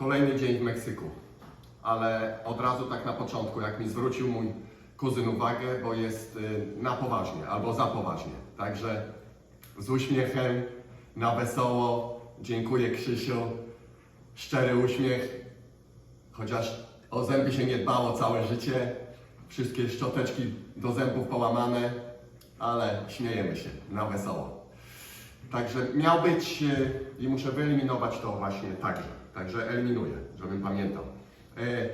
Kolejny dzień w Meksyku, ale od razu tak na początku, jak mi zwrócił mój kuzyn uwagę, bo jest y, na poważnie albo za poważnie. Także z uśmiechem, na wesoło. Dziękuję Krzysiu. Szczery uśmiech, chociaż o zęby się nie dbało całe życie. Wszystkie szczoteczki do zębów połamane, ale śmiejemy się na wesoło. Także miał być e, i muszę wyeliminować to właśnie także. Także eliminuję, żebym pamiętał. E,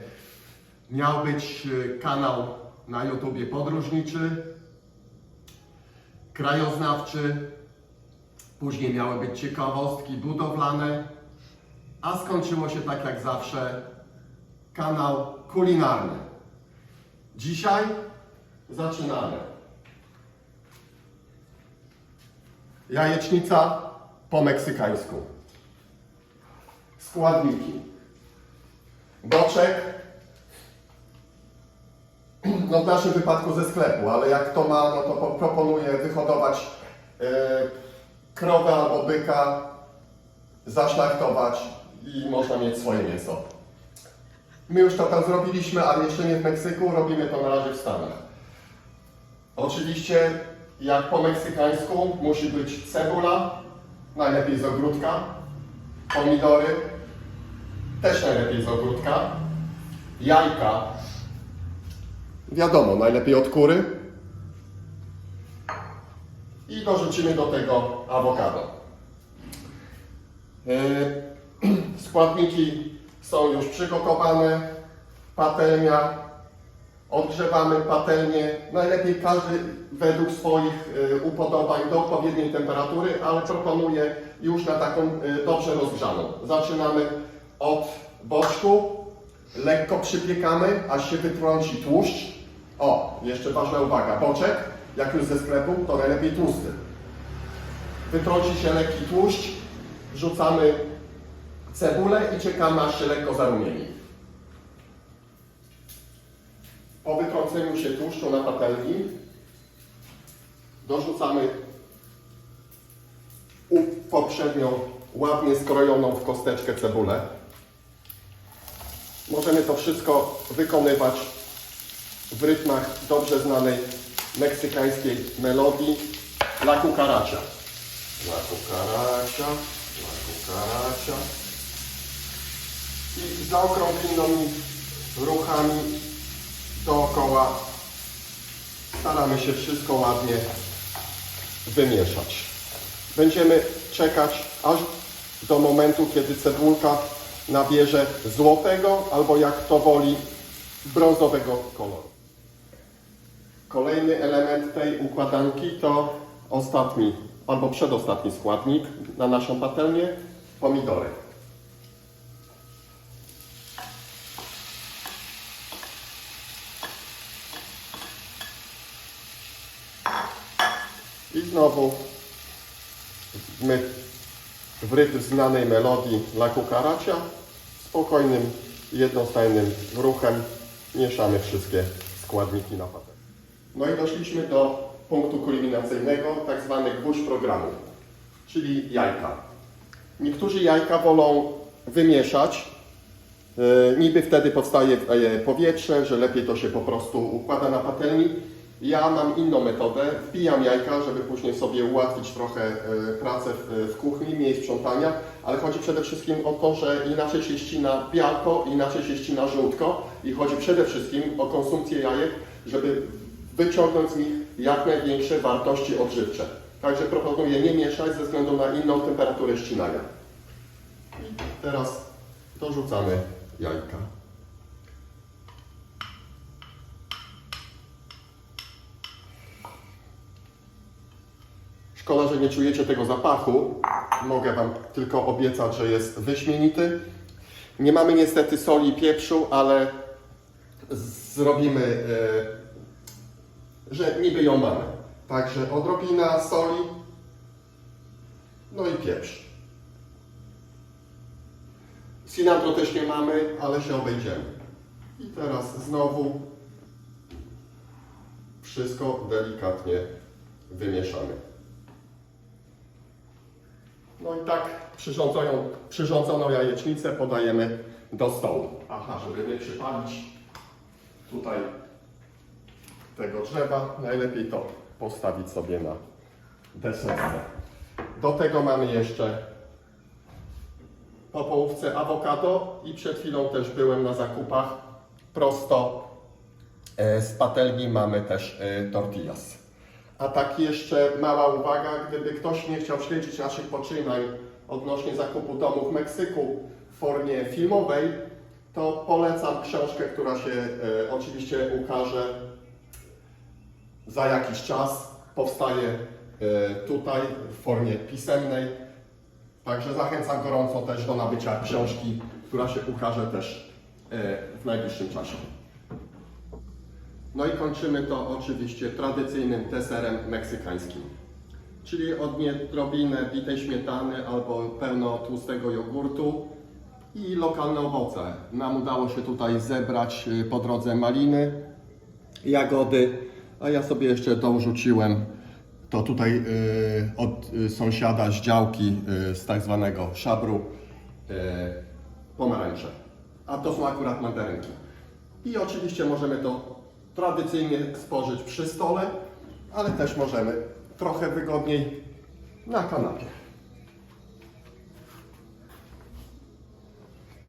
Miał być e, kanał na YouTubie podróżniczy, krajoznawczy, później miały być ciekawostki budowlane, a skończyło się tak jak zawsze kanał kulinarny. Dzisiaj zaczynamy. Jajecznica po meksykańsku. Składniki. Boczek. No w naszym wypadku ze sklepu, ale jak to ma, no to po- proponuję wyhodować e, krowę albo byka, zaszlachtować i można mieć swoje mięso. My już to tam zrobiliśmy, ale jeszcze nie w Meksyku, robimy to na razie w Stanach. Oczywiście, jak po meksykańsku, musi być cebula, najlepiej z ogródka, pomidory, też najlepiej z ogródka, jajka, wiadomo, najlepiej od kury. I dorzucimy do tego awokado. Yy, Składniki są już przygotowane, patelnia, Odgrzewamy patelnię, najlepiej każdy według swoich y, upodobań do odpowiedniej temperatury, ale proponuję już na taką y, dobrze rozgrzaną. Zaczynamy od boczku, lekko przypiekamy, aż się wytrąci tłuszcz. O, jeszcze ważna uwaga, boczek, jak już ze sklepu, to najlepiej tłusty. Wytrąci się lekki tłuszcz, rzucamy cebulę i czekamy aż się lekko zarumieni. Po wytrąceniu się tłuszczu na patelni dorzucamy poprzednio ładnie skrojoną w kosteczkę cebulę. Możemy to wszystko wykonywać w rytmach dobrze znanej meksykańskiej melodii La Cucaracha. La Cucaracha, La Cucaracha. I zaokrąglonymi ruchami dookoła staramy się wszystko ładnie wymieszać. Będziemy czekać aż do momentu, kiedy cebulka nabierze złotego albo jak to woli brązowego koloru. Kolejny element tej układanki to ostatni albo przedostatni składnik na naszą patelnię pomidory. I znowu my w rytm znanej melodii La Cucaracha spokojnym, jednostajnym ruchem mieszamy wszystkie składniki na patelni. No i doszliśmy do punktu kulminacyjnego, tak zwany gwóźdź programu, czyli jajka. Niektórzy jajka wolą wymieszać, E, Niby wtedy powstaje e, powietrze, że lepiej to się po prostu układa na patelni. Ja mam inną metodę. Wbijam jajka, żeby później sobie ułatwić trochę e, pracę w kuchni, mniej sprzątania, ale chodzi przede wszystkim o to, że inaczej się ścina białko, inaczej się ścina żółtko i chodzi przede wszystkim o konsumpcję jajek, żeby wyciągnąć z nich jak największe wartości odżywcze. Także proponuję nie mieszać ze względu na inną temperaturę ścinania. I teraz dorzucamy jajka. Szkoda, że nie czujecie tego zapachu. Mogę Wam tylko obiecać, że jest wyśmienity. Nie mamy niestety soli i pieprzu, ale zrobimy, e, że niby ją mamy. Także odrobina soli, no i pieprz. Cilantro też nie mamy, ale się obejdziemy. I teraz znowu wszystko delikatnie wymieszamy. No i tak przyrządzoną, przyrządzoną jajecznicę podajemy do stołu. Aha, żeby nie przypalić tutaj tego drzewa, najlepiej to postawić sobie na deserce. Do tego mamy jeszcze po połówce awokado i przed chwilą też byłem na zakupach prosto e, z patelni mamy też e, tortillas. A tak jeszcze mała uwaga, gdyby ktoś nie chciał śledzić naszych poczynań odnośnie zakupu domu w Meksyku w formie filmowej, to polecam książkę, która się e, oczywiście ukaże za jakiś czas. Powstaje e, tutaj w formie pisemnej. Także zachęcam gorąco też do nabycia książki, która się ukaże też e, w najbliższym czasie. No i kończymy to oczywiście tradycyjnym deserem meksykańskim. Czyli odrobinę bitej śmietany albo pełno tłustego jogurtu i lokalne owoce. Nam udało się tutaj zebrać y, po drodze maliny, jagody, a ja sobie jeszcze dorzuciłem to tutaj y, od y, sąsiada z działki z tak zwanego szabru pomarańcze. A to są akurat mandarynki. I oczywiście możemy to tradycyjnie spożyć przy stole, ale też możemy trochę wygodniej na kanapie.